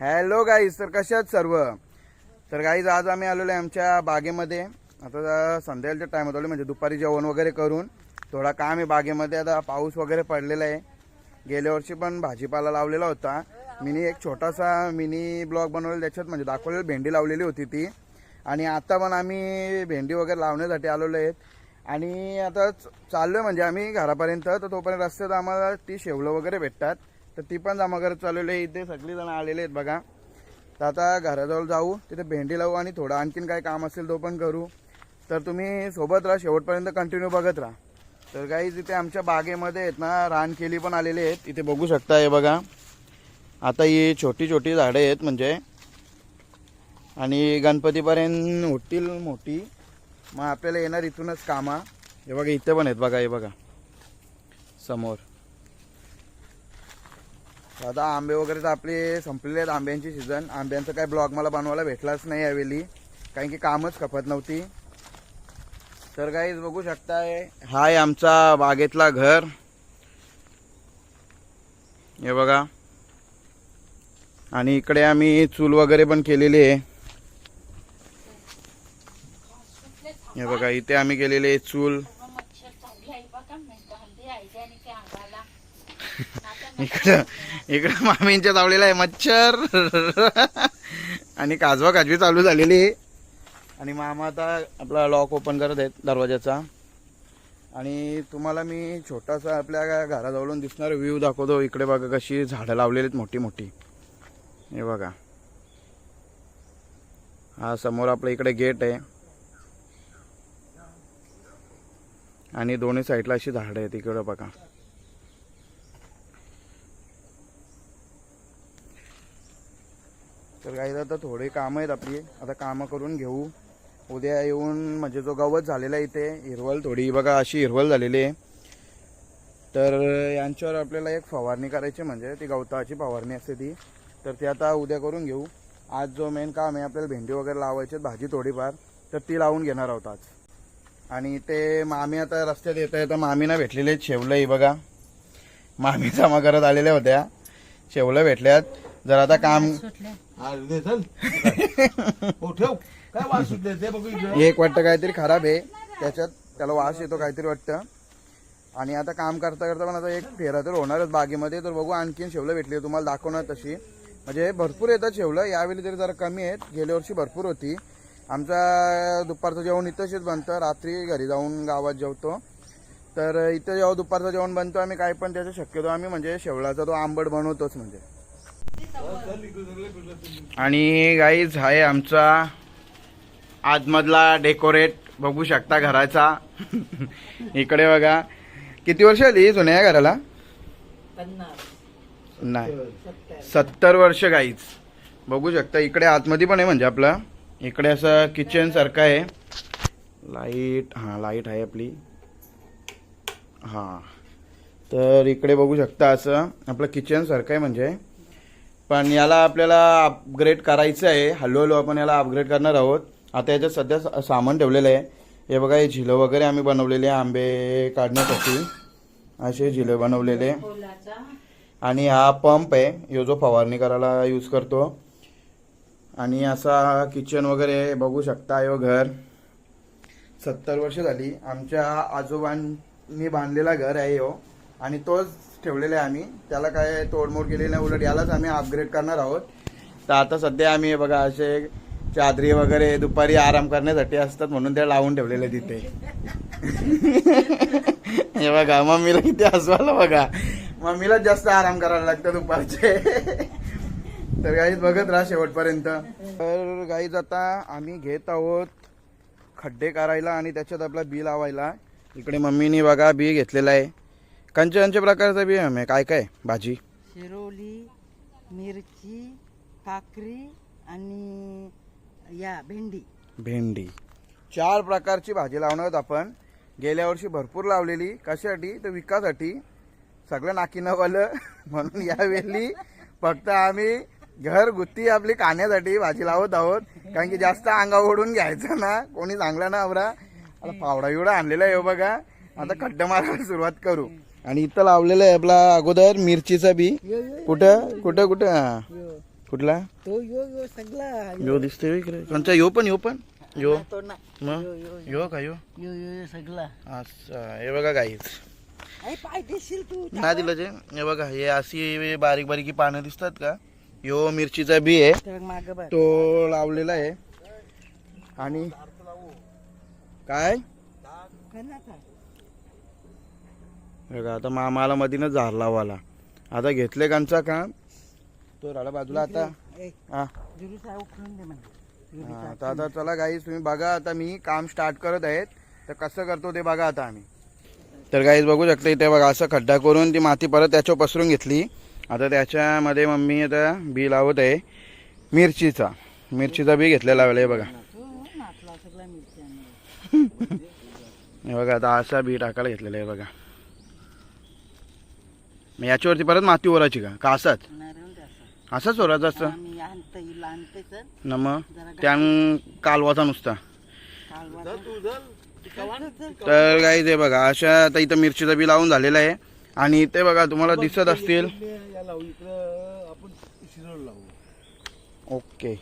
Hello guys तर कशात सर्व? तर गाईज आज आम्ही आलेलो आहे आमच्या बागेमध्ये. आता संध्याकाळच्या टायमात आलो म्हणजे दुपारी जेवण वगैरे करून. थोडा काम आहे बागेमध्ये. आता पाऊस वगैरे पडलेला आहे. गेल्या वर्षी पण भाजीपाला लावलेला होता. मिनी एक छोटासा मिनी ब्लॉग बनवलेला त्याच्यात म्हणजे दाखवलेली भेंडी लावलेली होती ती. आणि आता पण आम्ही भेंडी वगैरे लावण्यासाठी आलेलो आहेत आणि आता चाललो आहे म्हणजे आम्ही घरापर्यंत. तर तोपर्यंत रस्त्यात आम्हाला ती शेवलं वगैरे भेटतात. तर ती पण जमा करत चालवली आहे. इथे सगळीजण आलेले आहेत बघा. तर आता घराजवळ जाऊ तिथे भेंडी लावू आणि थोडं आणखीन काय काम असेल तो पण करू. तर तुम्ही सोबत राहा शेवटपर्यंत कंटिन्यू बघत राहा. तर काही तिथे आमच्या बागेमध्ये आहेत ना रानकेली पण आलेली आहेत. इथे बघू शकता हे बघा. आता ही छोटी छोटी झाडं आहेत म्हणजे. आणि गणपतीपर्यंत होतील मोठी. मग आपल्याला येणार इथूनच कामा. हे बघा इथे पण आहेत बघा हे बघा. समोर. आता आंबे वगैरे तर आपले संपलेले आहेत आंब्यांची सीझन आंब्यांचं काय ब्लॉग मला बनवायला भेटलाच नाही यावेळी कारण की कामच खपत नव्हती. तर काही बघू शकताय हा आहे आमचा बागेतला घर. हे बघा. आणि इकडे आम्ही चूल वगैरे पण केलेली आहे. हे बघा इथे आम्ही केलेले आहे चूल मच्छर चावली आई बघा मिनटं हल्ली आईच्या आणि ते अंगाला इकडं इकडं मामींच्या चावलेला आहे मच्छर. आणि काजवा काजवी चालू झालेली आहे. आणि मामा आता आपला लॉक ओपन करत आहेत दरवाजाचा आणि तुम्हाला मी छोटासा आपल्या घराजवळून दिसणारा व्ह्यू दाखवतो. इकडे बघा कशी झाडं लावलेली आहेत मोठी मोठी. हे बघा. हा समोर आपल्या इकडे गेट आहे. आणि दोन्ही साईडला अशी झाडं आहेत इकडं बघा. तर काही आता थोडे कामं आहेत आपली. आता कामं करून घेऊ. उद्या येऊन म्हणजे जो गवत झालेला आहे इथे हिरवल थोडी. बघा अशी हिरवळ झालेली आहे. तर यांच्यावर आपल्याला एक फवारणी करायची म्हणजे ती गवताची फवारणी असते ती. तर ती आता उद्या करून घेऊ. आज जो मेन काम आहे आपल्याला भेंडी वगैरे लावायची आहेत, भाजी थोडीफार. तर ती लावून घेणार आहोत आज. आणि ते मामी आता रस्त्यात येत आहे तर मामीना भेटलेले शेवलं. बघा. मामी जमा करत आलेल्या होत्या. शेवलं भेटल्यात. जर आता काम सुटले हा, दे चल. हो ठेव. काय वास सुटले ते बघू इकडे. एक वाटतं काहीतरी खराब आहे. त्याच्यात त्याला वास येतो काहीतरी वाटतं. आणि आता काम करता करता पण आता एक फेरा तर होणारच बागेमध्ये. तर बघू आणखीन शेवलं भेटली तुम्हाला दाखवणार तशी. म्हणजे भरपूर येतात शेवलं. यावेळी तरी जरा कमी आहेत. गेल्या वर्षी भरपूर होती. आमचा दुपारचं जेवण इथंच बनतं. रात्री घरी जाऊन गावात जेवतो. तर इथं जेव्हा दुपारचं जेवण बनतो आम्ही काय पण त्याचा शक्यतो आम्ही म्हणजे शेवळाचा तो आंबट बनवतोच म्हणजे. आणि गाईज आहे आमचा आतमधला डेकोरेट बघू शकता घराचा. इकडे बघा. किती वर्ष आली जुन्या या घराला? नाही. सत्तर वर्ष गाईच बघू शकता इकडे आतमध्ये पण आहे म्हणजे आपलं. इकडे असं किचन सारखं आहे. लाइट हां लाइट आहे आपली. हां. तर इकडे बघू शकता असं. आपलं किचन सारखं आहे म्हणजे. पण याला आपल्याला अपग्रेड करायचं आहे. हळूहळू आपण याला अपग्रेड करणार आहोत. आता याच्यात सध्या सामान ठेवलेलं आहे. हे बघा हे झिलं वगैरे आम्ही बनवलेले आंबे काढण्यासाठी. असे झिलं बनवलेले आणि हा पंप आहे. ह्यो जो फवारणी करायला यूज करतो. आणि असा किचन वगैरे बघू शकता यो घर. सत्तर वर्ष झाली. आमच्या आजोबांनी बांधलेला घर आहे ह्यो आणि तोच ठेवलेले आहे आम्ही. त्याला काय तोडमोड केलेली नाही उलट यालाच आम्ही अपग्रेड करणार आहोत. तर आता सध्या आम्ही हे बघा असे चादरी वगैरे दुपारी आराम करण्यासाठी असतात म्हणून ते लावून ठेवलेले तिथे हे बघा मम्मीला किती हसवायला बघा. मम्मीला जास्त आराम करायला लागतं दुपारचे. तर गाईज बघत राहा शेवटपर्यंत. तर गाईज आता आम्ही घेत आहोत खड्डे करायला आणि त्याच्यात आपला बी लावायला. इकडे मम्मीनी बघा बी घेतलेला आहे. कंचे कंचे प्रकारचा बी आहे काय काय? भाजी? शिरोली मिरची काकरी आणि या भेंडी. भेंडी. चार प्रकारची भाजी लावणार आहोत आपण. गेल्या वर्षी भरपूर लावलेली. कशासाठी? तर विकासाठी. सगळं नाकीनवालं. म्हणून यावेळी फक्त आम्ही घर गुत्ती आपली खाण्यासाठी भाजी लावत आहोत. कारण की जास्त अंगा ओढून घ्यायचं ना. कोणी चांगला ना आवरा. आता फावडा बिवडा आणलेला आहे हो बघा. आता खड्डा मारायला सुरुवात करू. आणि इथं लावलेलं आहे आपला अगोदर मिरचीचा बी. कुठं? कुठं कुठं? हा. कुठला? तो यो यो सगळा. यो दिसतोय इकडे. कोणचा यो पण यो पण? यो. तो ना. मग यो यो यो. का यो? यो यो यो सगळा. हे बघा गाईच अरे पाय देशील तू. नाही दिलं जे. हे बघा हे अशी बारीक बारीक पानं दिसतात का? यो मिरचीचा बी आहे. तर माग बघ. तो लावलेला आहे. आणि काय? बघा आता मामाला मधीनच झाड लावाला आता घेतले कांचा काम तो राडा बाजूला आता. हा हा, तर आता चला गाईज तुम्ही बघा आता मी काम स्टार्ट करत आहेत. तर कसं करतो ते बघा आता आम्ही. तर गाईज बघू शकता इथे बघा असं खड्डा करून ती माती परत त्याच्यावर पसरून घेतली. आता त्याच्यामध्ये मम्मी आता बी लावत आहे. मिरचीचा. मिरचीचा बी घेतलेला आहे बघा. आणि हे बघा आता असा बी टाकायला घेतलेला आहे बघा. मग याच्यावरती परत माती ओरायची का? का असाच? असाच ओरायचं असतं? न मग? त्यान कालवाचा नुसता. तू ती तर काही ते बघा अशा आता इथं मिरचीचं बी लावून झालेलं आहे. आणि ते बघा तुम्हाला दिसत असतील. या लावू इकडं आपण शिरोळ लावू. ओके.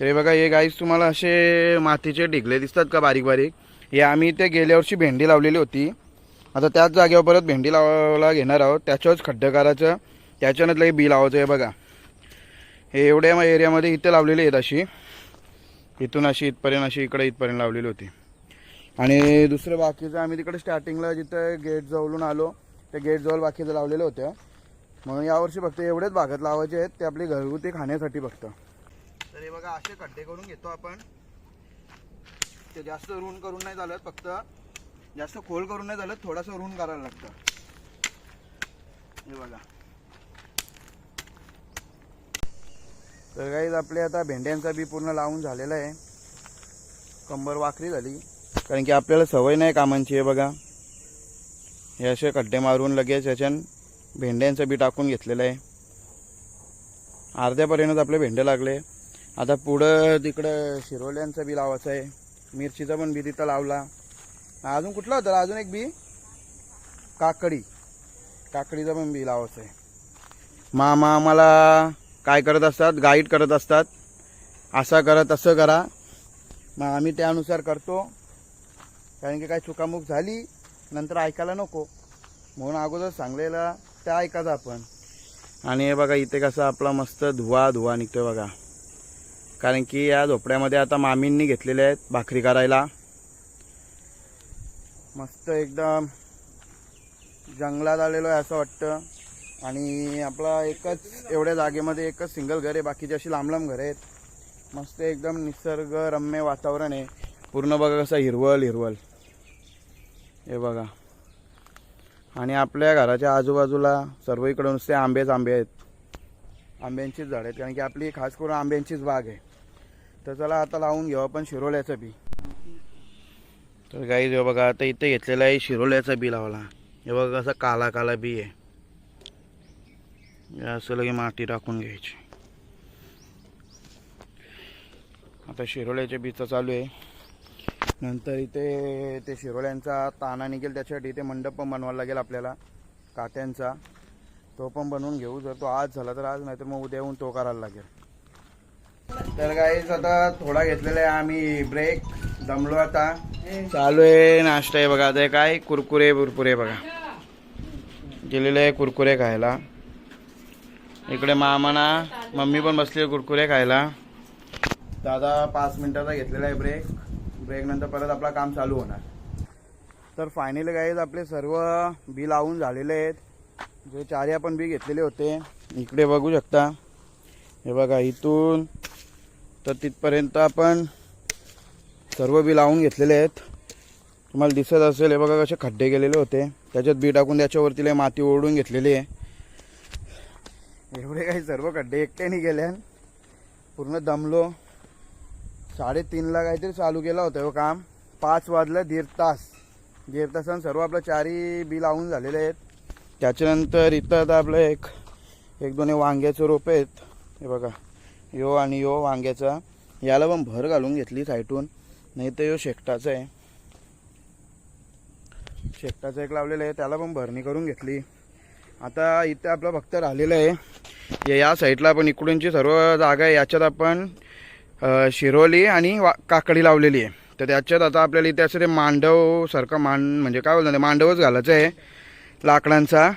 तर हे बघा हे गाईस तुम्हाला असे मातीचे ढिगले दिसतात का बारीक बारीक हे आम्ही ते गेल्या वर्षी भेंडी लावलेली होती. आता त्याच जागेवर परत भेंडी लावायला घेणार आहोत. त्याच्यावरच खड्डं करायचं त्याच्यानंतर हे बी लावायचं आहे बघा. हे एवढ्या एरियामध्ये इथे लावलेली आहेत अशी. इथून अशी इथपर्यंत अशी इकडे इथपर्यंत लावलेली होती. आणि दुसरं बाकीचं आम्ही तिकडे स्टार्टिंगला जिथं गेट जवळून आलो त्या गेट जवळ बाकीचं लावलेलं होतं. म्हणून यावर्षी फक्त एवढेच भागात लावायचे आहेत ते आपली घरगुती खाण्यासाठी फक्त. तर हे बघा असे खड्डे करून घेतो आपण. ते जास्त रुण करून नाही झालं फक्त जास्त खोल करून नाही झालं थोडंसं रून करायला लागतं. हे बघा. तर काही आपले आता भेंड्यांचा बी पूर्ण लावून झालेला आहे. कंबर वाकरी झाली. कारण की आपल्याला सवय नाही कामांची आहे बघा. हे असे खड्डे मारून लगेच याच्यान भेंड्यांचं बी टाकून घेतलेलं आहे. अर्ध्यापर्यंत आपले भेंडे लागले. आता पुढं तिकडं शिरोल्यांचं बी लावायचं आहे. मिरचीचा पण बी तिथं लावला. अजून कुठला होता? अजून एक बी? काकडी. काकडीचा पण बी लावायचं आहे. मामा आम्हाला काय करत असतात? गाईड करत असतात. असं करा तसं करा. मग आम्ही त्यानुसार करतो. कारण की काही चुकामुक झाली नंतर ऐकायला नको. म्हणून अगोदर सांगलेला त्या ऐकायचं आपण. आणि हे बघा इथे कसं आपला मस्त धुवा धुवा निघतोय बघा. कारण की या झोपड्यामध्ये आता मामींनी घेतलेले आहेत भाकरी करायला. मस्त एकदम जंगलात आलेलो आहे असं वाटतं. आणि आपला एकच एवढ्या जागेमध्ये एकच सिंगल घर आहे. बाकीची अशी लांब लांब घरं आहेत. मस्त एकदम निसर्गरम्य वातावरण आहे. पूर्ण बघा कसं हिरवल हिरवल हे बघा. आणि आपल्या घराच्या आजूबाजूला सर्व इकडं नुसते आंबेच आंबे आहेत. आंब्यांचीच झाडं आहेत. कारण की आपली खास करून आंब्यांचीच बाग आहे. तर चला आता लावून घेऊ आपण शिरोल्याचं बी. तर गाईज हे बघा आता इथे घेतलेलं आहे शिरोल्याचा बी लावला हे बघा कसं काला काला बी आहे. असं लगे माती टाकून घ्यायची. आता शिरोल्याच्या बीचं चालू आहे. नंतर इथे ते शिरोल्यांचा ताना निघेल त्याच्यासाठी इथे मंडप पण बनवायला लागेल आपल्याला काट्यांचा. तो पण बनवून घेऊ जर तो आज झाला तर आज नाही तर मग उद्या येऊन तो करायला लागेल. तर काहीच आता थोडा घेतलेला आहे आम्ही ब्रेक दमलो आता. चालू आहे नाश्ता आहे बघा. आता काय? कुरकुरे बुरकुरे बघा. गेलेले आहे कुरकुरे खायला. इकडे मामाना मम्मी पण बसली कुरकुरे खायला. दादा पाच मिनिटाचा घेतलेला आहे ब्रेक ब्रेक नंतर परत आपला काम चालू होणार. तर फायनली गाईज आपले सर्व बी लावून झालेले आहेत. जे चारी आपण बी घेतलेले होते. इकडे बघू शकता. हे बघा इथून. तर तिथपर्यंत आपण सर्व बी लावून घेतलेले आहेत. तुम्हाला दिसत असेल हे बघा कसे खड्डे गेलेले होते. त्याच्यात बी टाकून त्याच्यावरती माती ओढून घेतलेली आहे. एवढे काही सर्व खड्डे एकट्याने गेले पूर्ण दमलो. साडेतीनला काहीतरी चालू केलं होतं हो काम. पाच वाजलं दीड तास. दीड तासानं सर्व आपलं चारही बी लावून झालेले आहेत. त्याच्यानंतर इथं आता आपलं एक एक दोन वांग्याचं रोप आहेत. हे बघा. यो आणि यो वांग्याचा. याला पण भर घालून घेतली साईटून. नाही तर यो शेकटाचा आहे. शेकटाचं एक लावलेलं आहे त्याला पण भरणी करून घेतली. आता इथे आपलं फक्त राहिलेलं आहे. या- साईडला आपण इकडूनची सर्व जागा आहे. याच्यात आपण शिरोली आणि वा काकडी लावलेली आहे. तर त्याच्यात आता आपल्याला इथे असं ते मांडव सारखं मांड म्हणजे काय बोलणार ते मांडवच घालायचं आहे लाकडांचा.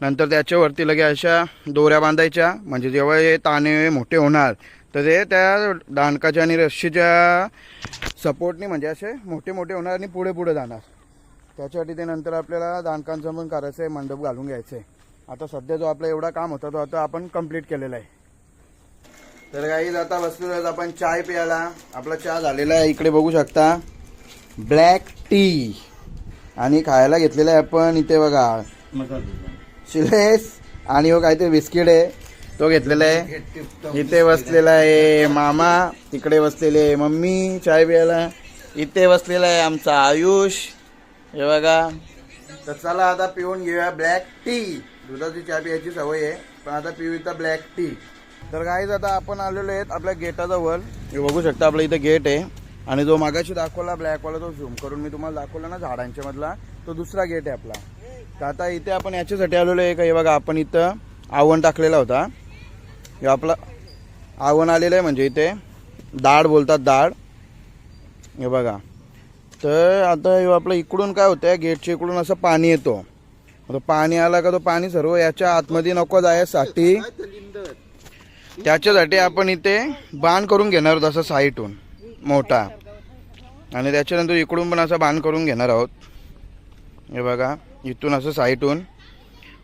नंतर त्याच्यावरती लगे अशा दोऱ्या बांधायच्या. म्हणजे जेव्हा हे ताणे मोठे होणार तर ते त्या दांडकाच्या आणि रस्सीच्या सपोर्टने म्हणजे असे मोठे मोठे होणार आणि पुढे पुढे जाणार. त्याच्यासाठी ते नंतर आपल्याला दांडकांचं पण करायचं आहे मंडप घालून घ्यायचं आहे आता सध्या जो आपला एवढा काम होता तो आता आपण कंप्लीट केलेला आहे. तर काही आता बसलेलो आपण चाय प्यायला. आपला चहा झालेला आहे. इकडे बघू शकता. ब्लॅक टी आणि खायला घेतलेलं आहे आपण. इथे बघा. शिलेस आणि हो काहीतरी बिस्किट आहे. तो घेतलेला आहे. इथे बसलेला आहे मामा तिकडे बसलेले आहे मम्मी चाय प्यायला. इथे बसलेला आहे आमचा आयुष. हे बघा. तर चला आता पिऊन घेऊया ब्लॅक टी दुधाची चहा प्यायची सवय आहे पण आता पिऊ इथं ब्लॅक टी तर काहीच आता आपण आलेलो आहेत आपल्या गेटाजवळ. हे बघू शकता आपलं इथं गेट आहे. आणि जो मागाशी दाखवला ब्लॅकवाला तो झूम करून मी तुम्हाला दाखवला ना झाडांच्या मधला तो दुसरा गेट आहे आपला. तर आता इथे आपण याच्यासाठी आलेलो आहे का? हे बघा आपण इथं आवण टाकलेला होता. हे आपलं आवण आलेलं आहे म्हणजे इथे. दाढ बोलतात दाढ. हे बघा. तर आता हे आपलं इकडून काय होतं गेटच्या इकडून असं पाणी येतो. आता पाणी आला का तो पाणी सर्व याच्या आतमध्ये नको जायसाठी त्याच्यासाठी आपण इथे बाण करून घेणार आहोत असं साईटहून मोठा. आणि त्याच्यानंतर इकडून पण असं बाण करून घेणार आहोत. हे बघा इथून असं साईटहून.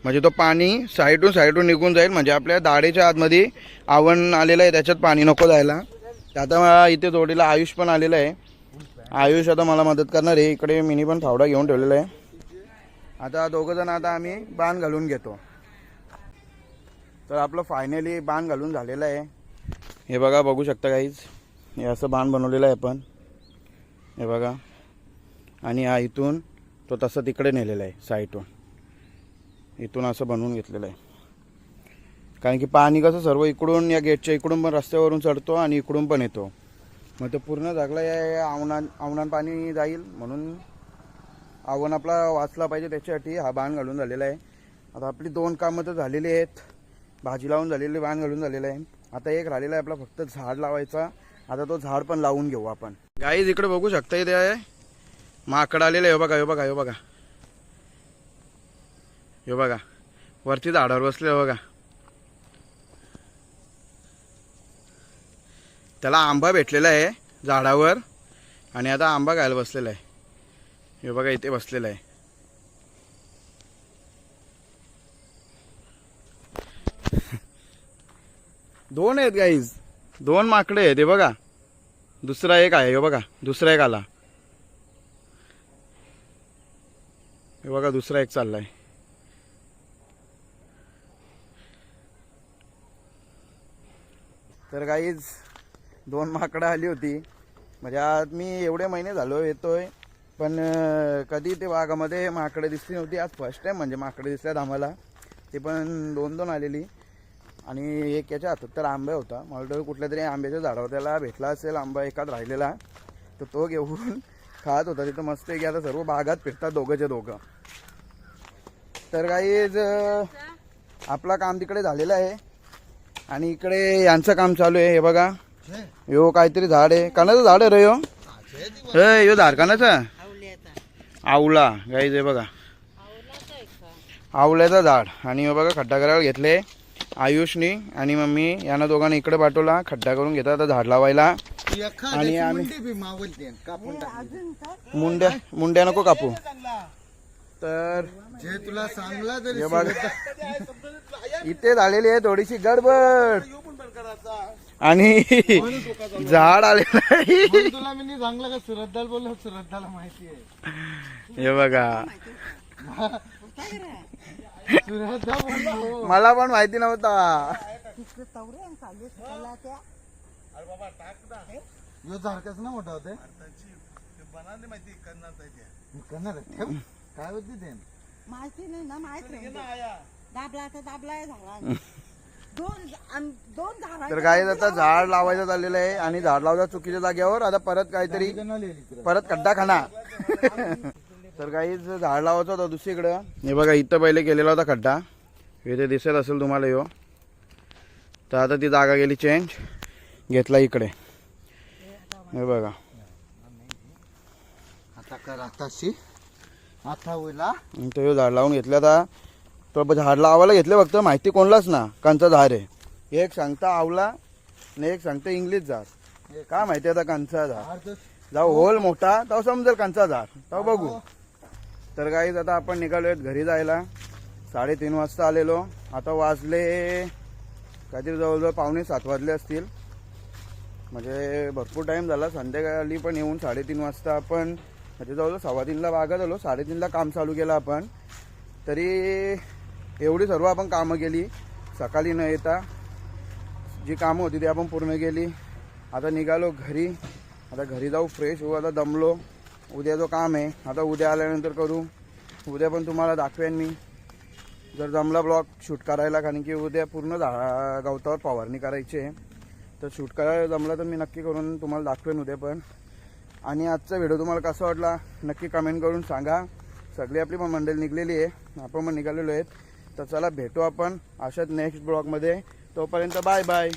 म्हणजे तो पाणी साईडून साईडून निघून जाईल. म्हणजे आपल्या दाढेच्या आतमध्ये आवण आलेलं आहे त्याच्यात पाणी नको जायला. आता मला इथे जोडीला आयुष पण आलेलं आहे. आयुष आता मला मदत करणार आहे. इकडे मिनी पण फावडा घेऊन ठेवलेला आहे. आता दोघं जण आता आम्ही बाण घालून घेतो. तर आपलं फायनली बाण घालून झालेलं आहे. हे बघा बघू शकता काहीच हे असं बाण बनवलेलं आहे आपण. हे बघा. आणि हा इथून तो तसं तिकडे नेलेला आहे साईटून. इथून असं बनवून घेतलेलं आहे. कारण की पाणी कसं सर्व इकडून या गेटच्या इकडून पण रस्त्यावरून चढतो आणि इकडून पण येतो. मग तो पूर्ण जागला या आवना आवनान पाणी जाईल म्हणून आवण आपला वाचला पाहिजे त्याच्यासाठी. हा बाण घालून झालेला आहे. आता आपली दोन कामं तर झालेली आहेत. भाजी लावून झालेली बाण घालून झालेलं आहे. आता एक राहिलेला आहे आपला फक्त झाड लावायचा. आता तो झाड पण लावून घेऊ आपण. गाईज इकडे बघू शकता इथे माकड आलेलं आहे. हो बघा हो बघा हो बघा. हे बघा. वरती झाडावर बसले बघा. त्याला आंबा भेटलेला आहे झाडावर आणि आता आंबा घायला बसलेला आहे. हे बघा इथे बसलेला आहे. दोन आहेत गाईज दोन माकडे आहेत हे बघा. दुसरा एक आहे हे बघा. दुसरा एक आला. हे बघा दुसरा एक चाललाय. तर काहीच दोन माकडं आली होती. म्हणजे आज मी एवढे महिने झालो येतोय पण कधी ते बागामध्ये माकडं दिसली नव्हती. आज फर्स्ट टाइम म्हणजे माकडं दिसल्यात आम्हाला. ते पण दोन दोन आलेली. आणि एक याच्या हातात तर आंबा होता. मला कुठल्या तरी आंब्याच्या झाडावर त्याला भेटला असेल आंबा एकात राहिलेला. तर तो घेऊन खात होता. तिथं मस्त की आता सर्व बागात फिरतात दोघंच्या दोघं. तर काही आपला काम तिकडे झालेलं आहे. आणि इकडे यांचं काम चालू आहे हे बघा. यो काहीतरी झाड आहे. कानाचं झाड आहे रे यो. हे यो झाड कानाचा? आवला गाईज हे बघा. आवल्याचं झाड. आणि हे बघा खड्डा करायला घेतले आयुषनी आणि मम्मी यांना दोघांना इकडे पाठवला. खड्डा करून घेतात आता झाड लावायला. आणि आम्ही मुंड्या मुंड्या नको कापू. तर जे तुला सांगला तरी हे बघा. इथे झालेली आहे थोडीशी गडबड. आणि झाड आलेलं आहे तुला मी नाही सांगलं का सुरतदाल बोललो सुरतदाला माहिती आहे. हे बघा. मला पण माहिती नव्हता. यो झाडकाच ना मोठा होते करणार. ठेव. काय होती ते? माहिती नाही ना माहिती दाबला तर दाबलाय झाला दोन आम- दोन झाडा तर काय आता झाड लावायचं चाललेलं आहे आणि झाड लावलं चुकीच्या जागेवर आता परत काहीतरी परत खड्डा खाना तर काही झाड लावायचं होतं दुसरीकडं. हे बघा इथं पहिले केलेला होता खड्डा. इथे दिसत असेल तुम्हाला यो. तर आता ती जागा गेली चेंज घेतला इकडे. हे बघा. आता कर आताशी. आता होईला? तो झाड लावून घेतलं आता. तो झाड लावायला घेतलं फक्त माहिती कोणलाच ना कांचा झाड आहे. एक सांगता आवला आणि एक सांगता इंग्लिश झाड. काय माहिती आता कांचा झाड? जाऊ होल मोठा तो समजेल कांचा झाड. तो बघू. तर गाईज आता आपण निघालो घरी जायला. साडेतीन वाजता आलेलो. आता वाजले काहीतरी जवळजवळ पावणे सात वाजले असतील. म्हणजे भरपूर टाईम झाला. संध्याकाळी पण येऊन साडेतीन वाजता आपण म्हणजे जवळजवळ सव्वा तीनला बागात आलो साडेतीनला काम चालू केलं आपण. तरी एवढी सर्व आपण कामं केली. सकाळी न येता जी कामं होती ती आपण पूर्ण केली. आता निघालो घरी. आता घरी जाऊ फ्रेश होऊ आता दमलो. उद्या जो काम आहे आता उद्या आल्यानंतर करू. उद्या पण तुम्हाला दाखवेन मी. जर जमला ब्लॉग शूट करायला कारण की उद्या पूर्ण झाडा गवतावर फवारणी करायची आहे. तर शूट करायला जमला तर मी नक्की करून तुम्हाला दाखवेन उद्या पण. आणि आजचा व्हिडिओ तुम्हाला कसा वाटला नक्की कमेंट करून सांगा. सगळी आपली पण मंडळी निघलेली आहे. आपण पण निघालेलो आहेत. तर चला भेटू आपण अशाच नेक्स्ट ब्लॉगमध्ये तोपर्यंत बाय बाय